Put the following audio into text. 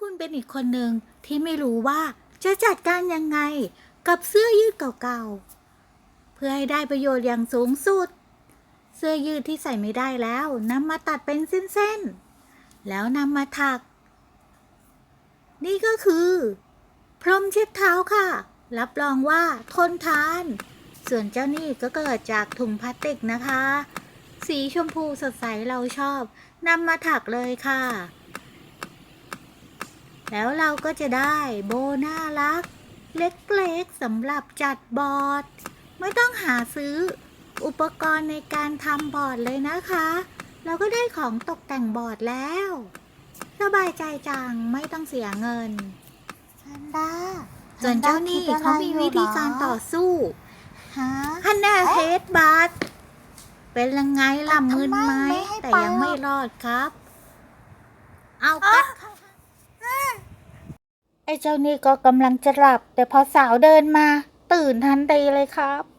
คุณเป็นอีกคนหนึ่งที่ไม่รู้ว่าจะจัดการยังไงกับเสื้อยืดเก่าๆ เพื่อให้ได้ประโยชน์อย่างสูงสุด เสื้อยืดที่ใส่ไม่ได้แล้วนำมาตัดเป็นเส้นๆ แล้วนำมาถัก นี่ก็คือ พรมเช็ดเท้าค่ะ รับรองว่าทนทาน ส่วนเจ้านี่ก็เกิดจากถุงพลาสติกนะคะ สีชมพูสดใสเราชอบนำมาถักเลยค่ะ แล้วเราก็จะได้โบน่ารัก เล็กๆสำหรับจัดบอร์ด ไม่ต้องหาซื้ออุปกรณ์ในการทำบอร์ดเลยนะคะ เราก็ได้ของตกแต่งบอร์ดแล้ว สบายใจจังไม่ต้องเสียเงินฮันด้าส่วนเจ้านี่เขามีวิธีการต่อสู้ฮะฮันน่าเฮดบัตเป็นยังไงล่ะทำไมมึนไหมไม่ให้แต่ไปยังหรอไม่รอดครับ เอากัด ไอ้เจ้านี่ก็กำลังจะหลับ แต่พอสาวเดินมา ตื่นทันทีเลยครับ